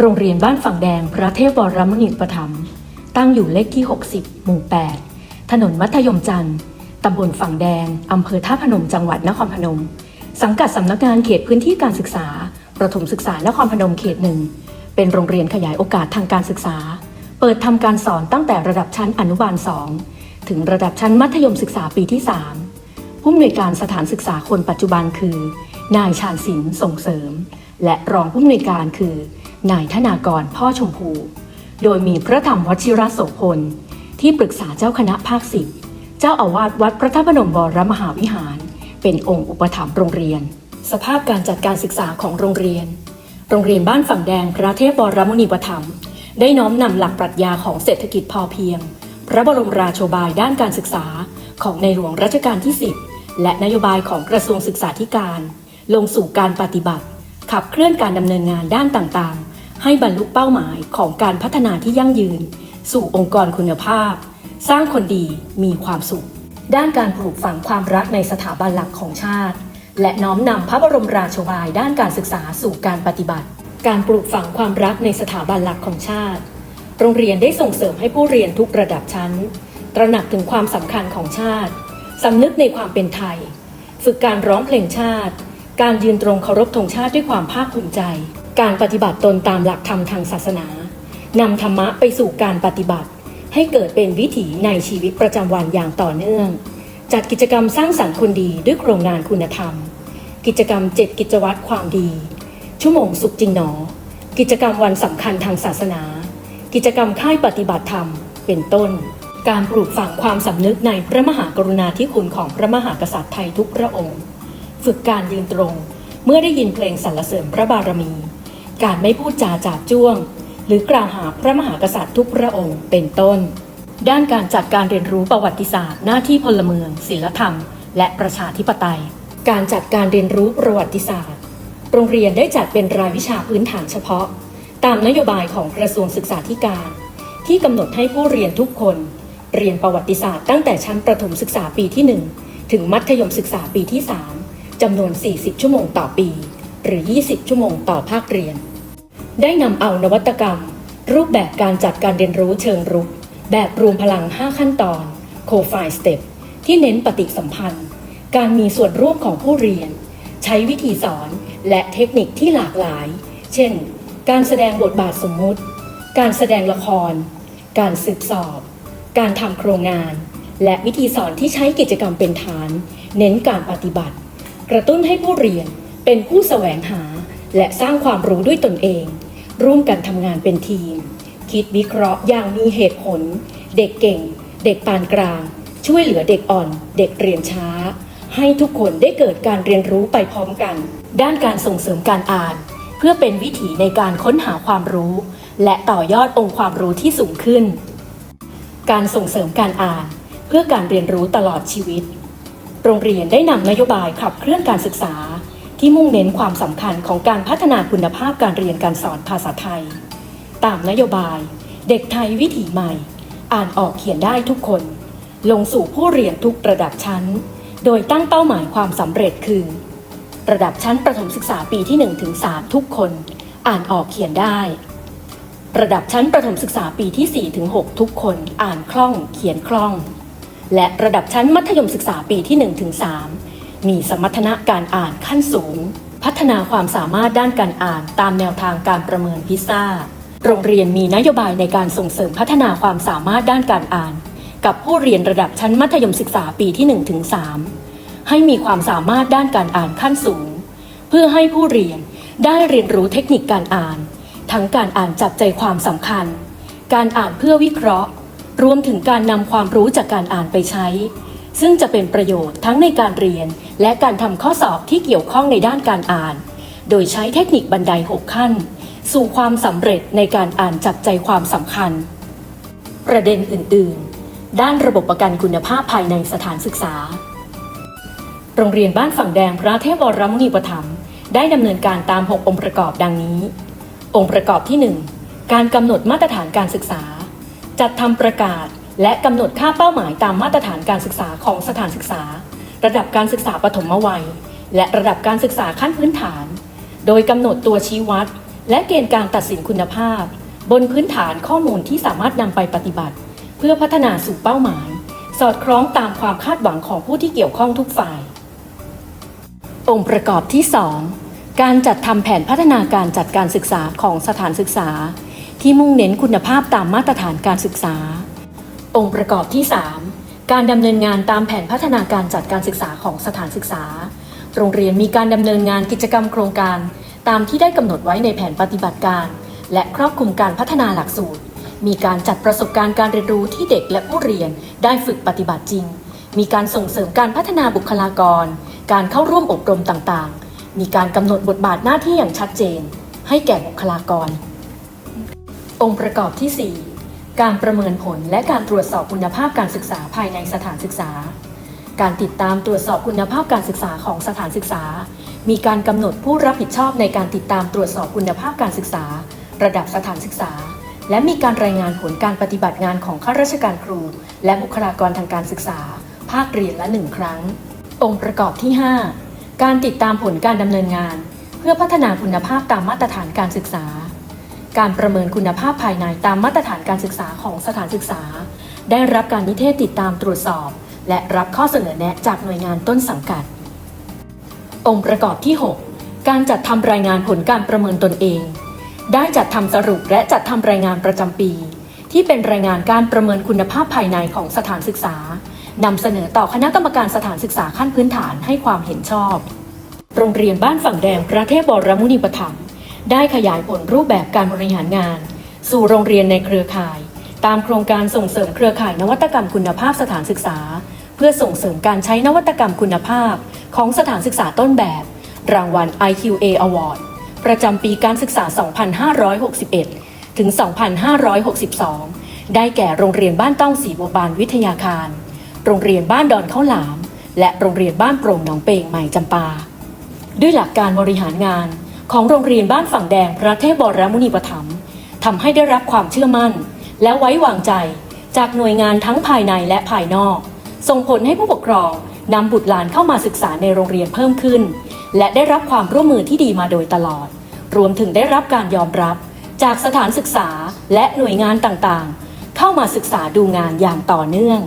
โรงเรียนบ้านฝั่งแดงพระเทพวรมุนีอุปถัมตั้งอยู่เลขที่ 60 หมู่ 8 ถนนมัธยมจันทร์ ตำบลฝั่งแดง อำเภอท่าพนม จังหวัดนครพนม สังกัดสำนักงานเขตพื้นที่การศึกษา ประถมศึกษานครพนมเขตหนึ่ง เป็นโรงเรียนขยายโอกาสทางการศึกษา เปิดทำการสอนตั้งแต่ระดับชั้นอนุบาล 2 ถึงระดับชั้นมัธยมศึกษาปีที่ 3 ผู้อำนวยการสถานศึกษาคนปัจจุบันคือ นายชาญศิลป์ส่งเสริม และรองผู้อำนวยการคือ นายธนากรพ่อชมพู โดยมีพระธรรมวชิรโสพล ที่ปรึกษาเจ้าคณะภาคสิบเจ้าอาวาสวัดพระธาตุพนมวรมหาวิหาร เป็นองค์อุปถัมภ์โรงเรียน สภาพการจัดการศึกษาของโรงเรียน โรงเรียนบ้านฝั่งแดงพระเทพวรมุนีปถัมภ์ได้น้อมนำหลักปรัชญาของเศรษฐกิจพอเพียง พระบรมราโชบายด้านการศึกษาของในหลวงรัชกาลที่ 10 และนโยบายของกระทรวงศึกษาธิการ ลงสู่การปฏิบัติ ขับเคลื่อนการดำเนินงานด้านต่างๆ ให้บรรลุเป้าหมายของการพัฒนาที่ยั่งยืน สู่องค์กรคุณภาพ สร้างคนดีมีความสุข ด้านการปลูกฝังความรักในสถาบันหลักของชาติ และน้อมนำพระบรมราโชบายด้านการศึกษาสู่การปฏิบัติ การปลูกฝังความรักในสถาบันหลักของชาติ โรงเรียนได้ส่งเสริมให้ผู้เรียนทุกระดับชั้น ตระหนักถึงความสำคัญของชาติสำนึกในความเป็นไทย ฝึกการร้องเพลงชาติ การยืนตรงเคารพธงชาติด้วยความภาคภูมิใจ การปฏิบัติตนตามหลักธรรมทางศาสนานำธรรมะไปสู่การปฏิบัติ ให้เกิดเป็นวิถีในชีวิตประจำวันอย่างต่อเนื่อง จัดกิจกรรมสร้างสรรค์คนดีด้วยโครงงานคุณธรรม กิจกรรมเจ็ดกิจวัตรความดี ชั่วโมงสุขจริงหนอ กิจกรรมวันสำคัญทางศาสนา กิจกรรมค่ายปฏิบัติธรรม เป็นต้น การปลูกฝังความสำนึกในพระมหากรุณาธิคุณของพระมหากษัตริย์ไทยทุกพระองค์ ฝึกการยืนตรง เมื่อได้ยินเพลงสรรเสริญพระบารมี การไม่พูดจาจาบจ้วง หรือกล่าวหาพระมหากษัตริย์ทุกพระองค์เป็นต้น ด้านการจัดการเรียนรู้ประวัติศาสตร์ หน้าที่พลเมืองศิลธรรม และประชาธิปไตย การจัดการเรียนรู้ประวัติศาสตร์ โรงเรียนได้จัดเป็นรายวิชาพื้นฐานเฉพาะ ตามนโยบายของกระทรวงศึกษาธิการ ที่กำหนดให้ผู้เรียนทุกคน เรียนประวัติศาสตร์ตั้งแต่ชั้นประถมศึกษาปีที่ 1 ถึงมัธยมศึกษาปีที่ 3จำนวน 40 ชั่วโมงต่อปี หรือ 20 ชั่วโมงต่อภาคเรียน ได้นำเอานวัตกรรม รูปแบบการจัดการเรียนรู้เชิงรุก แบบรวมพลัง 5 ขั้นตอน Co-5 Step ที่เน้นปฏิสัมพันธ์ การมีส่วนร่วมของผู้เรียน ใช้วิธีสอนและเทคนิคที่หลากหลาย เช่น การแสดงบทบาทสมมุติ การแสดงละคร การสืบสอบ การทำโครงงาน และวิธีสอนที่ใช้กิจกรรมเป็นฐาน เน้นการปฏิบัติ กระตุ้นให้ผู้เรียน เป็นผู้แสวงหาและสร้างความรู้ด้วยตนเอง ร่วมกันทำงานเป็นทีม คิดวิเคราะห์อย่างมีเหตุผล เด็กเก่ง เด็กปานกลาง ช่วยเหลือเด็กอ่อน เด็กเรียนช้า ให้ทุกคนได้เกิดการเรียนรู้ไปพร้อมกัน ด้านการส่งเสริมการอ่าน เพื่อเป็นวิถีในการค้นหาความรู้ และต่อยอดองค์ความรู้ที่สูงขึ้น การส่งเสริมการอ่าน เพื่อการเรียนรู้ตลอดชีวิต โรงเรียนได้นำนโยบายขับเคลื่อนการศึกษา ที่มุ่งเน้นความสำคัญของการพัฒนาคุณภาพการเรียนการสอนภาษาไทย ตามนโยบาย เด็กไทยวิถีใหม่ อ่านออกเขียนได้ทุกคน ลงสู่ผู้เรียนทุกระดับชั้น โดยตั้งเป้าหมายความสำเร็จคือ ระดับชั้นประถมศึกษาปีที่1ถึง3ทุกคน อ่านออกเขียนได้ ระดับชั้นประถมศึกษาปีที่4ถึง6ทุกคนอ่านคล่องเขียนคล่อง และระดับชั้นมัธยมศึกษาปีที่1ถึง3 มีสมรรถนะการอ่านขั้นสูง พัฒนาความสามารถด้านการอ่านตามแนวทางการประเมินพิซซ่า โรงเรียนมีนโยบายในการส่งเสริมพัฒนาความสามารถด้านการอ่าน กับผู้เรียนระดับชั้นมัธยมศึกษาปีที่1ถึง3ให้มีความสามารถด้านการอ่านขั้นสูง เพื่อให้ผู้เรียนได้เรียนรู้เทคนิคการอ่าน ทั้งการอ่านจับใจความสำคัญ การอ่านเพื่อวิเคราะห์ รวมถึงการนำความรู้จากการอ่านไปใช้ ซึ่งจะเป็นประโยชน์ทั้งในการเรียน และการทำข้อสอบที่เกี่ยวข้องในด้านการอ่าน โดยใช้เทคนิคบันได 6 ขั้น สู่ความสำเร็จในการอ่านจับใจความสำคัญ ประเด็นอื่น ๆ ด้านระบบประกันคุณภาพภายในสถานศึกษา โรงเรียนบ้านฝั่งแดงพระเทพวรมุนีปถัมได้ดำเนินการตาม 6 องค์ประกอบดังนี้ องค์ประกอบที่ 1 การกำหนดมาตรฐานการศึกษา จัดทำประกาศและกำหนดค่าเป้าหมายตามมาตรฐานการศึกษาของสถานศึกษา ระดับการศึกษาปฐมวัย และระดับการศึกษาขั้นพื้นฐาน โดยกำหนดตัวชี้วัด และเกณฑ์การตัดสินคุณภาพ บนพื้นฐานข้อมูลที่สามารถนำไปปฏิบัติ เพื่อพัฒนาสู่เป้าหมาย สอดคล้องตามความคาดหวังของผู้ที่เกี่ยวข้องทุกฝ่าย องค์ประกอบที่ 2 การจัดทำแผนพัฒนาการจัดการศึกษาของสถานศึกษา ที่มุ่งเน้นคุณภาพตามมาตรฐานการศึกษา องค์ประกอบที่ 3 การดำเนินงานตามแผนพัฒนาการจัดการศึกษาของสถานศึกษา โรงเรียนมีการดำเนินงานกิจกรรมโครงการ ตามที่ได้กำหนดไว้ในแผนปฏิบัติการ และครอบคลุมการพัฒนาหลักสูตร มีการจัดประสบการณ์การเรียนรู้ที่เด็กและผู้เรียนได้ฝึกปฏิบัติจริง มีการส่งเสริมการพัฒนาบุคลากร การเข้าร่วมอบรมต่างๆ มีการกำหนดบทบาทหน้าที่อย่างชัดเจน ให้แก่บุคลากร องค์ประกอบที่ 4 การประเมินผลและการตรวจสอบคุณภาพการศึกษาภายในสถานศึกษา การติดตามตรวจสอบคุณภาพการศึกษาของสถานศึกษา มีการกำหนดผู้รับผิดชอบในการติดตามตรวจสอบคุณภาพการศึกษา ระดับสถานศึกษา และมีการรายงานผลการปฏิบัติงานของข้าราชการครู และบุคลากรทางการศึกษา ภาคเรียนละหนึ่งครั้ง องค์ประกอบที่ 5 การติดตามผลการดำเนินงาน เพื่อพัฒนาคุณภาพตามมาตรฐานการศึกษา การประเมินคุณภาพภายในตามมาตรฐานการศึกษาของสถานศึกษา ได้รับการนิเทศติดตามตรวจสอบ และรับข้อเสนอแนะจากหน่วยงานต้นสังกัด องค์ประกอบที่ 6 การจัดทำรายงานผลการประเมินตนเอง ได้จัดทำสรุปและจัดทำรายงานประจำปี ที่เป็นรายงานการประเมินคุณภาพภายในของสถานศึกษานำเสนอต่อคณะกรรมการสถานศึกษาขั้นพื้นฐานให้ความเห็นชอบ โรงเรียนบ้านฝั่งแดงพระเทพบรมุนีปถัมภ์ ได้ขยายผลรูปแบบการบริหารงาน สู่โรงเรียนในเครือข่าย ตามโครงการส่งเสริมเครือข่ายนวัตกรรมคุณภาพสถานศึกษา เพื่อส่งเสริมการใช้นวัตกรรมคุณภาพ ของสถานศึกษาต้นแบบ รางวัล IQA Award ประจำปีการศึกษา 2561 ถึง 2562 ได้แก่โรงเรียนบ้านต้องศรีบัวบานวิทยาคาร โรงเรียนบ้านดอนข้าวหลาม และโรงเรียนบ้านโปร่งหนองเปงใหม่จำปา ด้วยหลักการบริหารงาน ของโรงเรียนบ้านฝั่งแดงพระเทพบรมุนีปถัมภ์ทำให้ได้รับความเชื่อมั่น และไว้วางใจ จากหน่วยงานทั้งภายในและภายนอก ส่งผลให้ผู้ปกครองนำบุตรหลานเข้ามาศึกษาในโรงเรียนเพิ่มขึ้น และได้รับความร่วมมือที่ดีมาโดยตลอด รวมถึงได้รับการยอมรับ จากสถานศึกษาและหน่วยงานต่างๆ เข้ามาศึกษาดูงานอย่างต่อเนื่อง